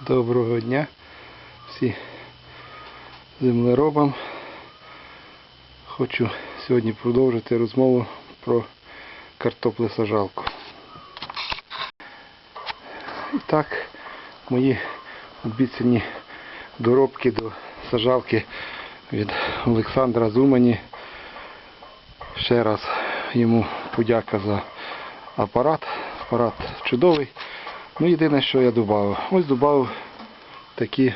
Доброго дня всі землеробам. Хочу сьогодні продовжити розмову про картоплесажалку. І так, мої обіцяні доробки до сажалки від Олександра Зумані. Ще раз йому подяка за апарат. Апарат чудовий. Ну, єдине, що я додав. Ось додав такі,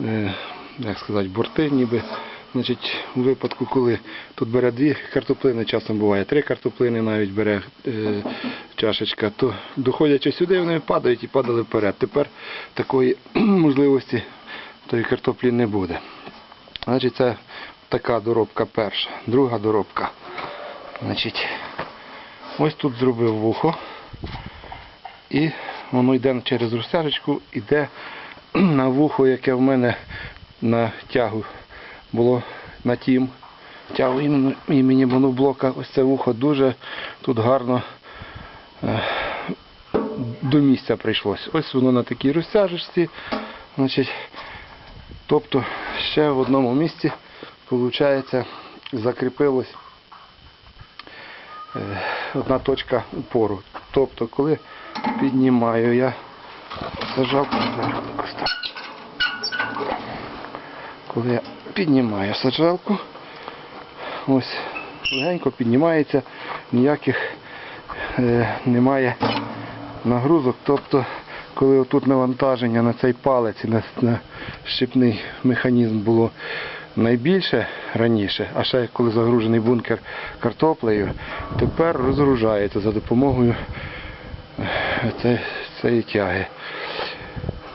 е, як сказати, борти, ніби. Значить, у випадку, коли тут бере дві картоплини, часом буває три картоплини, навіть бере е, чашечка, то доходячи сюди, вони падають і падали вперед. Тепер такої можливості тої картоплі не буде. Значить, це така доробка перша. Друга доробка. Значить, ось тут зробив вухо. І воно йде через розтяжечку, йде на вухо, яке в мене на тягу було на тім. Тягу імені, моноблока. Ось це вухо дуже тут гарно е, до місця прийшлось. Ось воно на такій розтяжечці. Значить, тобто ще в одному місці виходить, закріпилось е, одна точка упору. Тобто, коли піднімаю я. Сажалку, коли я піднімаю саджалку, ось легенько піднімається, ніяких е, немає нагрузок. Тобто, коли отут навантаження на цей палець і на, на щепний механізм було найбільше раніше, а ще коли загружений бункер картоплею, тепер розгружається за допомогою цієї, цієї тяги.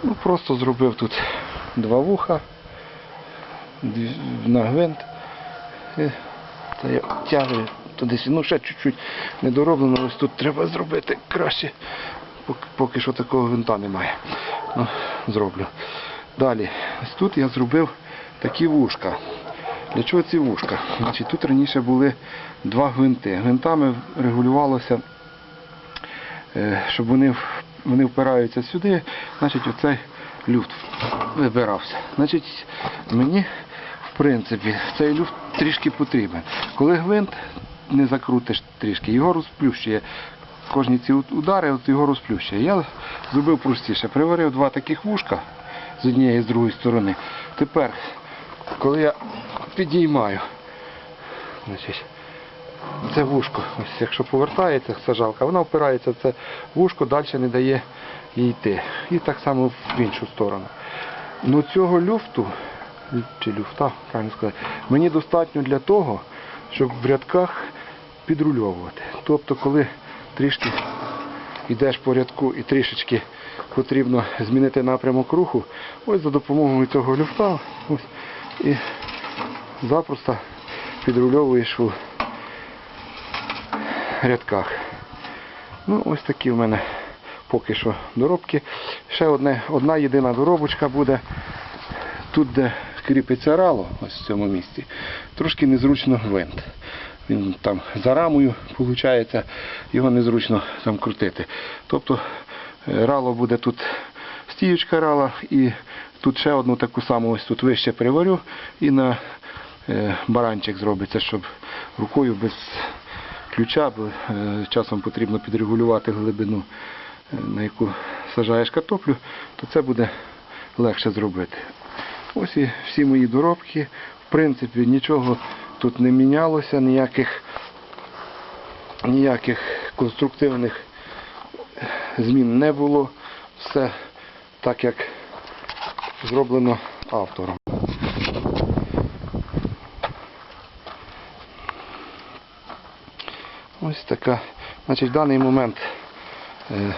Ну, просто зробив тут два вуха на гвинт. І це я тягую туди. Ну, ще чуть-чуть недороблено, ось тут треба зробити краще. Поки, поки що такого гвинта немає. Ну, зроблю. Далі, ось тут я зробив такі вушка. Для чого ці вушка? Значить, тут раніше були два гвинти. Гвинтами регулювалося е, щоб вони, вони впираються сюди, значить оцей люфт вибирався. Значить, мені, в принципі, цей люфт трішки потрібен. Коли гвинт не закрутиш трішки, його розплющує. Кожні ці удари от його розплющує. Я зробив простіше. Приварив два таких вушка з однієї і з другої сторони. Тепер, коли я підіймаю, значить, це вушко, ось якщо повертається сажалка, вона впирається в це вушко, далі не дає їй йти. І так само в іншу сторону. Ну цього люфту, чи люфта, правильно сказати, мені достатньо для того, щоб в рядках підрульовувати. Тобто, коли трішки йдеш по рядку і трішечки потрібно змінити напрямок руху, ось за допомогою цього люфта ось, і запросто підрульовуєш у рядках. Ну, ось такі в мене поки що доробки. Ще одне, одна єдина доробочка буде. Тут, де кріпиться рало, ось в цьому місці, трошки незручно гвинт. Він там за рамою, виходить, його незручно там крутити. Тобто е, рало буде тут стіючка рала і тут ще одну таку саму ось тут вище приварю і на е, баранчик зробиться, щоб рукою без ключа, бо е, часом потрібно підрегулювати глибину, е, на яку сажаєш картоплю, то це буде легше зробити. Ось і всі мої доробки. В принципі, нічого тут не мінялося, ніяких, ніяких конструктивних змін не було. Все так, як зроблено автором. Ось така. Значить, в даний момент е,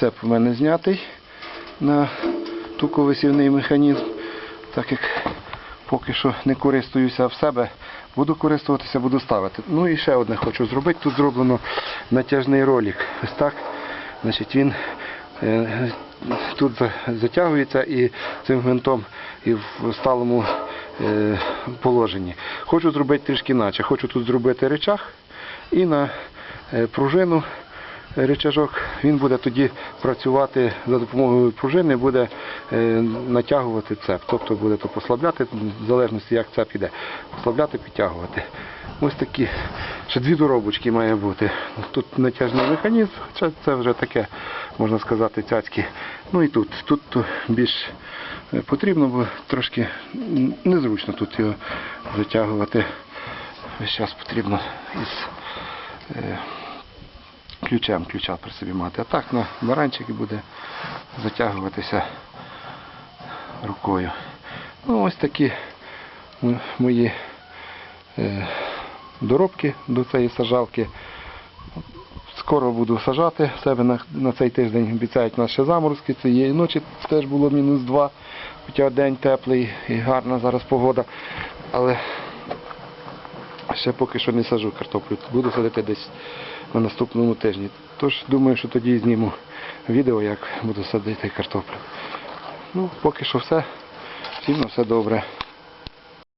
цеп у мене знятий на туковисівний механізм, так як поки що не користуюся в себе, буду користуватися, буду ставити. Ну і ще одне хочу зробити. Тут зроблено натяжний ролик. Ось так. Значить, він е, тут затягується і цим гвинтом і в сталому е, положенні. Хочу зробити трішки інакше. Хочу тут зробити речах і на е, пружину рычажок, він буде тоді працювати за допомогою пружини, буде е, натягувати цеп. Тобто буде то послабляти, в залежності як цеп іде. Послабляти, підтягувати. Ось такі. Ще дві доробочки має бути. Тут натяжний механізм, це, це вже таке, можна сказати, цяцькі. Ну і тут. Тут більш е, потрібно, бо трошки незручно тут його затягувати. Час потрібно із е, ключем ключа при собі мати. А так на баранчики буде затягуватися рукою. Ну, ось такі мої е, доробки до цієї сажалки. Скоро буду сажати себе на, на цей тиждень. Обіцяють ще заморозки. Цієї ночі теж було мінус 2, хоча день теплий і гарна зараз погода. Але ще поки що не сажу картоплю. Буду садити десь на наступному тижні. Тож думаю, що тоді зніму відео, як буду садити картоплю. Ну, поки що все. Всім на все добре.